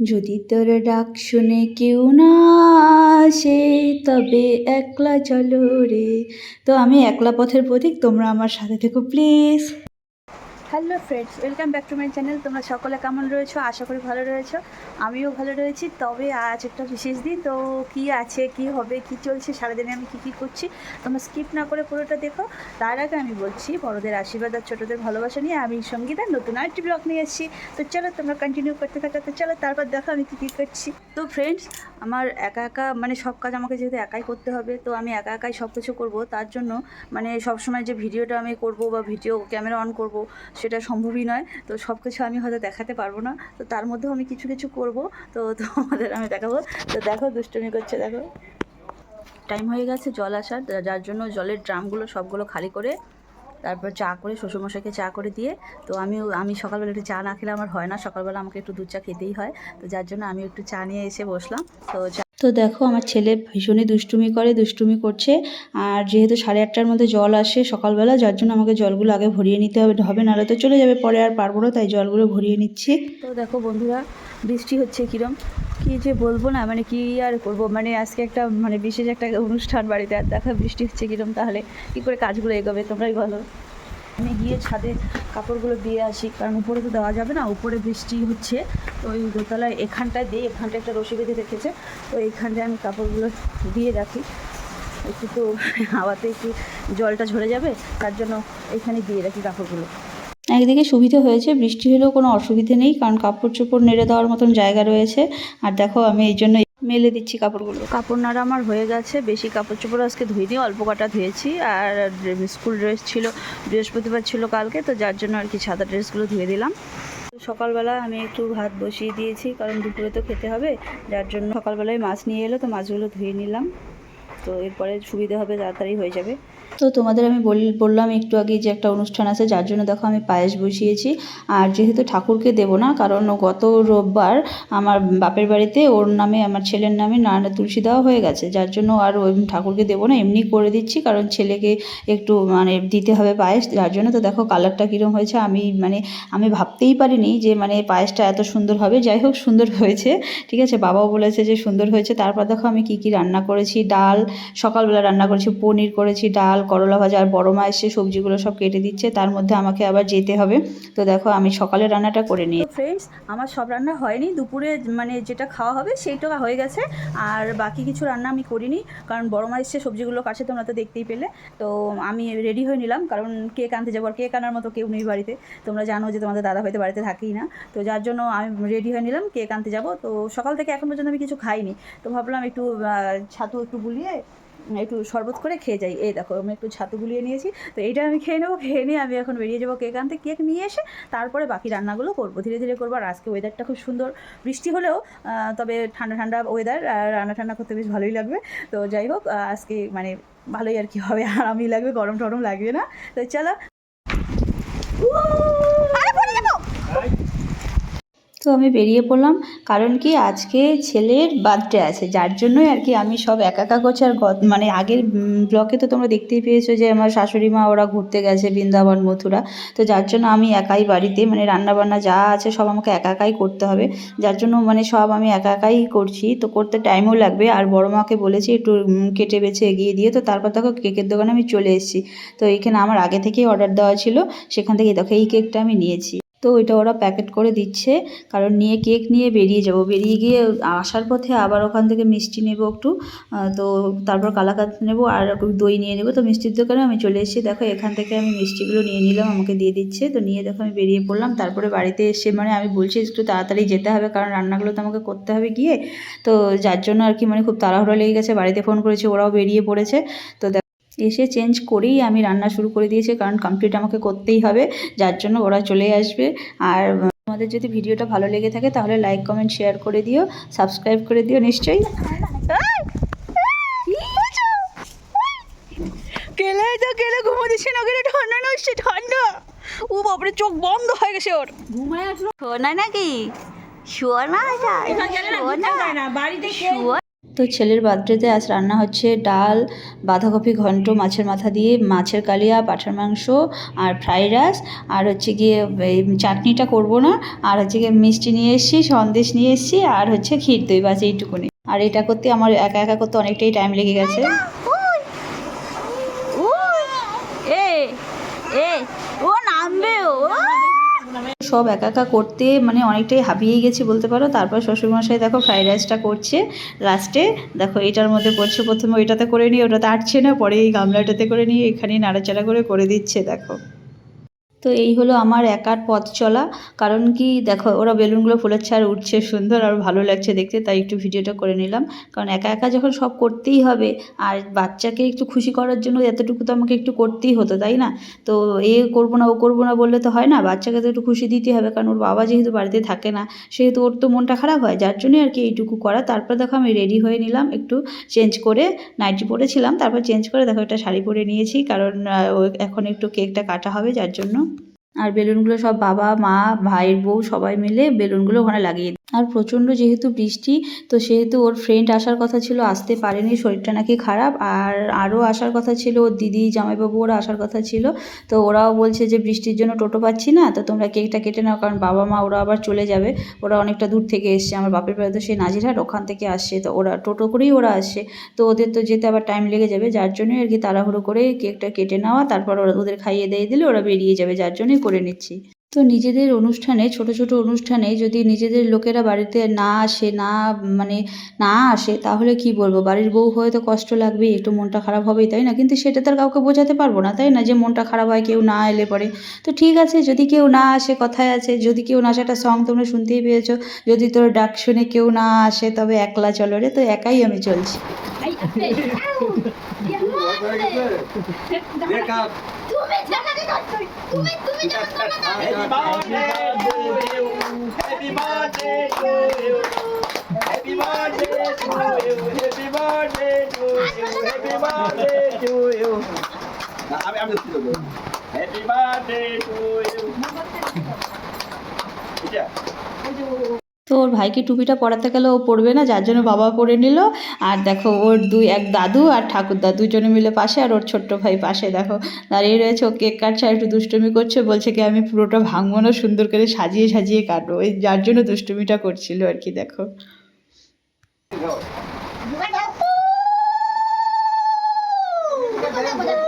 যদি তোর ডাক শুনে কেউ না আসে, তবে একলা চলো রে। তো আমি একলা পথের প্রতীক, তোমরা আমার সাথে থেকো please hello friends, welcome back to my channel. তোমরা সকলে কেমন রয়েছো? আশা করি ভালো রয়েছো। আমিও ভালো রয়েছি। তবে আজ একটা বিশেষ দিন, তো কি আছে, কি হবে, কি চলছে, সারাদিনে আমি কী কী করছি, তোমরা স্কিপ না করে পুরোটা দেখো। তার আগে আমি বলছি, বড়দের আশীর্বাদ আর ছোটোদের ভালোবাসা নিয়ে আমি সঙ্গীতার নতুন আরেকটি ব্লগ নিয়ে এসেছি। তো চলো তোমরা কন্টিনিউ করতে থাকো, তো চলো তারপর দেখো আমি কী কী করছি। তো ফ্রেন্ডস আমার একা একা মানে সব কাজ আমাকে যেহেতু একাই করতে হবে, তো আমি একা একাই সব কিছু করব। তার জন্য মানে সবসময় যে ভিডিওটা আমি করব বা ভিডিও ক্যামেরা অন করব সেটা সম্ভবই নয়। তো সব কিছু আমি হয়তো দেখাতে পারব না। তো তার মধ্যেও আমি কিছু কিছু করব। তো তোমাদের আমি দেখাবো। তো দেখো, দুষ্টুমি করছে, দেখো। টাইম হয়ে গেছে, জল আসার। যার জন্য জলের ড্রামগুলো, সবগুলো খালি করে তারপর চা করে, শ্বশুরমশাইকে চা করে দিয়ে তো আমিও, আমি সকালবেলা একটু চা না খেলে আমার হয় না। সকালবেলা আমাকে একটু দুধ চা খেতেই হয়। তো যার জন্য আমি একটু চা নিয়ে এসে বসলাম। তো তো দেখো আমার ছেলে ভীষণই দুষ্টুমি করে, দুষ্টুমি করছে। আর যেহেতু সাড়ে আটটার মধ্যে জল আসে সকালবেলা, যার জন্য আমাকে জলগুলো আগে ভরিয়ে নিতে হবে। হবে নাহলে তো চলে যাবে, পরে আর পারব না, তাই জলগুলো ভরিয়ে নিচ্ছি। তো দেখো বন্ধুরা, বৃষ্টি হচ্ছে কিরম? কি যে বলব না মানে কি আর করব? মানে আজকে একটা মানে বিশেষ একটা অনুষ্ঠান বাড়িতে, আর দেখা বৃষ্টি হচ্ছে কিরম তাহলে? কি করে কাজগুলো এগোবে তোমরাই বলো। আমি গিয়ে ছাদে কাপড়গুলো দিয়ে আসি, কারণ উপরে তো দেওয়া যাবে না, উপরে বৃষ্টি হচ্ছে। তো ওই দোতলায় এখানটায় দিয়ে এখানটায় একটা রশি বেঁধে রেখেছে। তো এইখানটায় আমি কাপড়গুলো দিয়ে রাখি। একটু তো হাওয়াতে একটু জলটা ঝরে যাবে, তার জন্য এখানে দিয়ে রাখি কাপড়গুলো। একদিকে সুবিধা হয়েছে, বৃষ্টি হলেও কোনো অসুবিধে নেই, কারণ কাপড় চোপড় নেড়ে দেওয়ার মতন জায়গা রয়েছে। আর দেখো, আমি এই জন্য মেলে দিচ্ছি কাপড়গুলো। কাপড় নাড়া আমার হয়ে গেছে, বেশি কাপড় চোপড় আজকে ধুইনি অল্প কটা ধুয়েছি, আর স্কুল ড্রেস ছিল, বৃহস্পতিবার ছিল কালকে, তো যার জন্য আর কি সাদা ড্রেসগুলো ধুয়ে দিলাম। সকালবেলা আমি একটু ভাত বসিয়ে দিয়েছি, কারণ দুপুরে তো খেতে হবে, যার জন্য সকালবেলায় মাছ নিয়ে এলো, তো মাছগুলো ধুয়ে নিলাম। তো এরপরে সুবিধা হবে, তাড়াতাড়ি হয়ে যাবে। তো তোমাদের আমি বললাম একটু আগে যে একটা অনুষ্ঠান আছে, যার জন্য দেখো আমি পায়েস বসিয়েছি। আর যেহেতু ঠাকুরকে দেবো না, কারণ গত রোববার আমার বাপের বাড়িতে ওর নামে, আমার ছেলের নামে নারায়ণ তুলসী দেওয়া হয়ে গেছে। যার জন্য আর ওই ঠাকুরকে দেবো না, এমনি করে দিচ্ছি, কারণ ছেলেকে একটু মানে দিতে হবে পায়েস। যার জন্য তো দেখো কালারটা কীরকম হয়েছে, আমি মানে আমি ভাবতেই পারিনি যে মানে পায়েসটা এত সুন্দর হবে। যাই হোক, সুন্দর হয়েছে, ঠিক আছে? বাবাও বলেছে যে সুন্দর হয়েছে। তারপর দেখো আমি কি কি রান্না করেছি, ডাল, সকালবেলা রান্না করেছি, পনির করেছি, ডাল করলা ভাজা আর বড় মা এসে সবজিগুলো সব কেটে দিচ্ছে। তার মধ্যে আমাকে আবার যেতে হবে। তো দেখো, আমি সকালে রান্নাটা করে নিই। ফ্রেন্ডস আমার সব রান্না হয়নি। দুপুরে মানে যেটা খাওয়া হবে সেইটা হয়ে গেছে। আর বাকি কিছু রান্না আমি করিনি, কারণ বড় মা এসে সবজিগুলো কাছে তোমরা তো দেখতেই পেলে। তো আমি রেডি হয়ে নিলাম, কারণ কেক আনতে যাব। আর কেক আনার মতো কেউ নেই বাড়িতে। তোমরা জানো যে তোমাদের দাদা হয়তো বাড়িতে থাকেই না। তো যার জন্য আমি রেডি হয়ে নিলাম, কেক আনতে যাব। তো সকাল থেকে এখন পর্যন্ত আমি কিছু খাইনি। তো ভাবলাম একটু ছাতু একটু গুলিয়ে একটু শরবত করে খেয়ে যাই। এই দেখো, আমি একটু ছাতু গুলিয়ে নিয়েছি। তো এইটা আমি খেয়ে নেব, খেয়ে নিয়ে আমি এখন বেরিয়ে যাব কেক আনতে। কেক নিয়ে এসে তারপরে বাকি রান্নাগুলো করব। ধীরে ধীরে করব। আর আজকে ওয়েদারটা খুব সুন্দর। বৃষ্টি হলেও তবে ঠান্ডা ঠান্ডা ওয়েদার রান্না ঠান্না করতে বেশ ভালোই লাগবে। তো যাই হোক আজকে মানে ভালোই আর কি হবে। আরামই লাগবে গরম টরম লাগবে না। তো চলো। তো আমি বেরিয়ে পড়লাম। কারণ কি আজকে ছেলের বার্থডে আছে, যার জন্যই আর কি আমি সব একা একা করছি। আর মানে আগের ব্লকে তো তোমরা দেখতেই পেয়েছ যে আমার শাশুড়ি মা ওরা ঘুরতে গেছে বৃন্দাবন, মথুরা। তো যার জন্য আমি একাই বাড়িতে মানে রান্না বান্না যা আছে সব আমাকে একা একাই করতে হবে। যার জন্য মানে সব আমি একা একাই করছি। তো করতে টাইমও লাগবে। আর বড় মাকে বলেছি একটু কেটে বেছে এগিয়ে দিয়ে, তো তারপর দেখো কেকের দোকানে আমি চলে এসেছি। তো এইখানে আমার আগে থেকেই অর্ডার দেওয়া ছিল। সেখান থেকে দেখো এই কেকটা আমি নিয়েছি। তো ওইটা ওরা প্যাকেট করে দিচ্ছে। কারণ নিয়ে কেক নিয়ে বেরিয়ে যাব। বেরিয়ে গিয়ে আসার পথে আবার ওখান থেকে মিষ্টি নেব একটু। তো তারপর কালাকাত নেব আর দই নিয়ে নেব। তো মিষ্টির দোকানে আমি চলে এসেছি। দেখো, এখান থেকে আমি মিষ্টিগুলো নিয়ে নিলাম, আমাকে দিয়ে দিচ্ছে। তো নিয়ে দেখো, আমি বেরিয়ে পড়লাম। তারপরে বাড়িতে এসে মানে আমি বলছি, একটু তাড়াতাড়ি যেতে হবে, কারণ রান্নাগুলো তো আমাকে করতে হবে গিয়ে। তো যার জন্য আর কি মানে খুব তাড়াহুড়ো লেগে গেছে। বাড়িতে ফোন করেছে, ওরাও বেরিয়ে পড়েছে। তো এসে চেঞ্জ করেই আমি রান্না শুরু করে দিয়েছি কারণ কমপ্লিট আমাকে করতেই হবে যার জন্য ওরা চলে আসবে। আর তোমাদের যদি ভিডিওটা ভালো লেগে থাকে তাহলে লাইক কমেন্ট শেয়ার করে দিও সাবস্ক্রাইব করে দিও নিশ্চয়ই। কেলে তো কেলে ঘুমো দিচ্ছে না কেলে ঠান্ডা না হচ্ছে ঠান্ডা। ও বাপরে চোখ বন্ধ হয়ে গেছে ওর। ঘুমায় আসলো। শোনা নাকি? শোনা যায় শোনা না বাড়িতে শোয়া তো ছেলের বার্থডেতে আজ রান্না হচ্ছে ডাল, বাঁধাকপি ঘন্ট, মাছের মাথা দিয়ে, মাছের কালিয়া, পাঠার মাংস আর ফ্রাইড রাইস। আর হচ্ছে গিয়ে, এই চাটনিটা করব না, আর হচ্ছে গিয়ে মিষ্টি নিয়ে এসেছি, সন্দেশ নিয়ে এসেছি, আর হচ্ছে ক্ষীর দই, বাস এইটুকুনি। আর এটা করতে আমার একা একা করতে অনেকটাই টাইম লেগে গেছে এ এ ও নামবে ও সব একা একা করতে মানে অনেকটাই হাঁপিয়ে গেছি বলতে পারো। তারপর শ্বশুরমশাই দেখো ফ্রাইড রাইসটা করছে লাস্টে দেখো এটার মধ্যে করছে প্রথমে ওইটাতে করে নিয়ে, ওটাতে আটছে না, পরে এই গামলাটাতে করে নিয়ে এখানে নাড়াচাড়া করে করে দিচ্ছে, দেখো। তো এই হলো আমার একার পথ চলা। কারণ কি, দেখো, ওরা বেলুনগুলো ফুলাচ্ছে আর উঠছে সুন্দর আর ভালো লাগছে দেখতে, তাই একটু ভিডিওটা করে নিলাম। কারণ একা একা যখন সব করতেই হবে, আর বাচ্চাকে একটু খুশি করার জন্য এতটুকু তো আমাকে একটু করতেই হতো, তাই না? তো এ করব না, ও করব না বললে তো হয় না, বাচ্চাকে তো একটু খুশি দিতে হবে, কারণ ওর বাবা যেহেতু বাড়িতে থাকে না, সেহেতু ওর তো মনটা খারাপ হয়, যার জন্যই আর কি এইটুকু করা। তারপর দেখো আমি রেডি হয়ে নিলাম, একটু চেঞ্জ করে নাইটি পরেছিলাম, তারপর চেঞ্জ করে দেখো একটা শাড়ি পরে নিয়েছি, কারণ এখন একটু কেকটা কাটা হবে, যার জন্য আর বেলুনগুলো সব বাবা, মা, ভাইয়ের বউ সবাই মিলে বেলুনগুলো ওখানে লাগিয়ে। আর প্রচণ্ড যেহেতু বৃষ্টি, তো সেহেতু ওর ফ্রেন্ড আসার কথা ছিল, আসতে পারেনি, শরীরটা নাকি খারাপ। আর আরও আসার কথা ছিল, ওর দিদি, জামাইবাবু ওরা আসার কথা ছিল। তো ওরাও বলছে যে, বৃষ্টির জন্য টোটো পাচ্ছি না, তো তোমরা কেকটা কেটে নাও, কারণ বাবা, মা ওরা আবার চলে যাবে। ওরা অনেকটা দূর থেকে এসছে, আমার বাপের বাড়ি তো সেই নাজিরহাট, ওখান থেকে আসছে। তো ওরা, টোটো করেই ওরা আসছে। তো ওদের তো যেতে আবার টাইম লেগে যাবে, যার জন্যই আর কি তাড়াহুড়ো করে কেকটা কেটে নেওয়া, তারপর ওরা ওদের খাইয়ে দিয়ে দিলে ওরা বেরিয়ে যাবে, যার জন্যই করে নিচ্ছি। তো নিজেদের অনুষ্ঠানে, ছোট ছোট অনুষ্ঠানে যদি নিজেদের লোকেরা বাড়িতে না আসে, না মানে না আসে, তাহলে কি বলব? বাড়ির বউ হয়তো কষ্ট লাগবেই একটু মনটা খারাপ হবেই, তাই না? কিন্তু সেটা তো আর কাউকে বোঝাতে পারব না, তাই না? যে মনটা খারাপ হয়, কেউ না এলে পরে। তো ঠিক আছে, যদি কেউ না আসে, কথায় আছে, যদি কেউ না আসে একটা সং তোমরা শুনতেই পেয়েছ, যদি তোর ডাক শুনে কেউ না আসে, তবে একলা চলো রে, তো একাই আমি চলছি। তুমি যাচ্ছ তুমি তুমি তোমরা না Happy birthday to you. Happy birthday to you. Happy birthday to you. Happy birthday to you. না আমি আমি দিচ্ছি তোকে হ্যাপি বার্থডে টু ইউ এটা তো ওর ভাইকে টুপিটা পরাতে গেলে ও পরবে না, যার জন্য বাবা পরে নিল। আর দেখো, ওর দুই, এক দাদু আর ঠাকুরদা, দুজনে মিলে পাশে আর ওর ছোট্ট ভাই পাশে। দেখো, দাঁড়িয়ে রয়েছে, ও কেক কাটছে আর একটু দুষ্টুমি করছে, বলছে কি, আমি পুরোটা ভাঙবো না, সুন্দর করে সাজিয়ে সাজিয়ে কাটবো। ওই যার জন্য দুষ্টুমিটা করছিল আর কি, দেখো। বলা যায়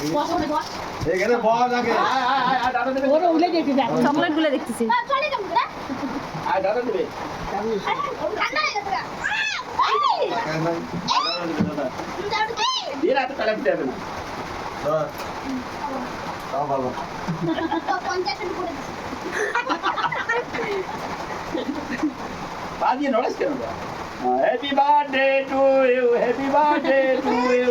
এখানে বস আগে। আয় আয় আয় আয় দাদা চকলেটগুলো দেখতেছি আয় দাদা দেবে। দিয়ে রাতে তালা দিতে হবে না। তাও ভালো। বাজিয়ে নড়াস কেন happy birthday to you happy birthday to you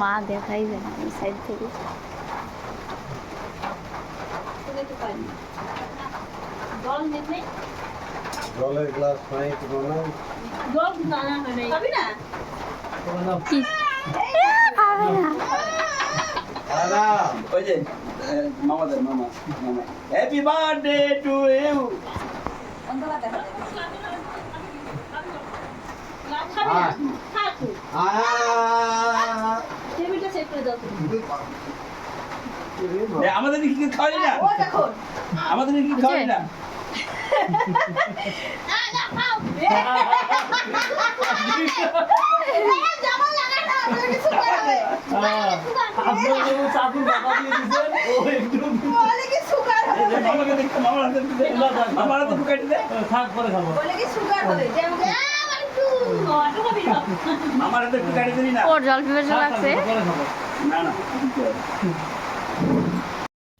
মা দেখাই যায় না এই সাইড থেকে। জল জলের গ্লাস কোনো নাই। খাবি না? হ্যাপি বার্থডে টু ইউ আমাদের কি খাওয়ালি না? আমাদের কি খাওয়ালি না না না খাও জামা লাগা না বলে কিছু করাবে জল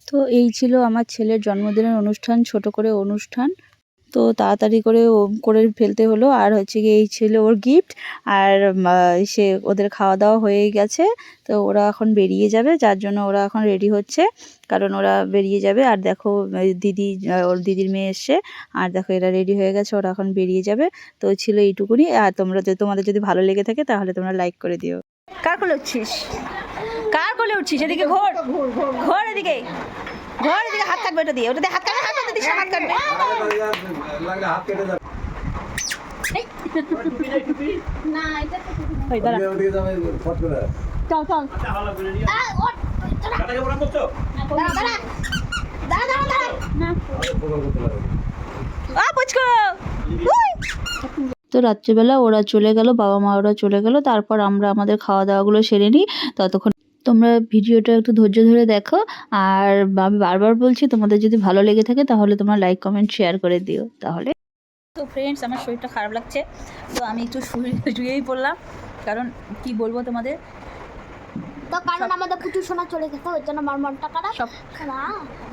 তো এই ছিল আমার ছেলের জন্মদিনের অনুষ্ঠান ছোট করে অনুষ্ঠান। তো তাড়াতাড়ি করে ও করে ফেলতে হলো। আর হচ্ছে গিয়ে এই ছিল ওর গিফট আর সে ওদের খাওয়া দাওয়া হয়ে গেছে। তো ওরা এখন বেরিয়ে যাবে। যার জন্য ওরা এখন রেডি হচ্ছে। কারণ ওরা বেরিয়ে যাবে। আর দেখো দিদি ওর দিদির মেয়ে এসছে। আর দেখো, এরা রেডি হয়ে গেছে। ওরা এখন বেরিয়ে যাবে। তো ছিল এইটুকুনি। আর তোমরা যদি, তোমাদের যদি ভালো লেগে থাকে, তাহলে তোমরা লাইক করে দিও। কার কোলে উঠছিস? কার কোলে উঠছিস? এদিকে ঘোর। ঘোর এদিকে। ঘোর এদিকে। হাত কাটবে ওটা দিয়ে। ওটা দিয়ে হাত কাটবে কাটবে। তো রাত্রিবেলা ওরা চলে গেল বাবা মা ওরা চলে গেল তারপর আমরা আমাদের খাওয়া দাওয়াগুলো সেরে নিই ততক্ষণ তোমরা ভিডিওটা একটু ধৈর্য ধরে দেখো। আর আমি বারবার বলছি তোমাদের যদি ভালো লেগে থাকে তাহলে তোমরা লাইক কমেন্ট শেয়ার করে দিও তাহলে। তো ফ্রেন্ডস আমার শরীরটা খারাপ লাগছে তো আমি একটু শুয়ে শুয়েই পড়লাম। কারণ কি বলব তোমাদের? তো কারণ আমাদের পুটু সোনা চলে গেছে ওই জন্য আমার মনটা খারাপ। সব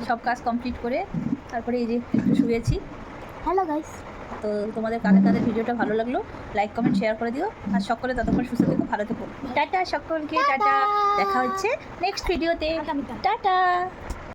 সব কাজ কমপ্লিট করে তারপরে এই যে একটু শুয়েছি। হ্যালো গাইস তো তোমাদের কাদের কাদের ভিডিওটা ভালো লাগল লাইক কমেন্ট শেয়ার করে দিও। আর সকলে ততক্ষণ সুস্থ থেকো ভালো থেকো। টাটা সকলকে টাটা। দেখা হচ্ছে নেক্সট ভিডিওতে টাটা।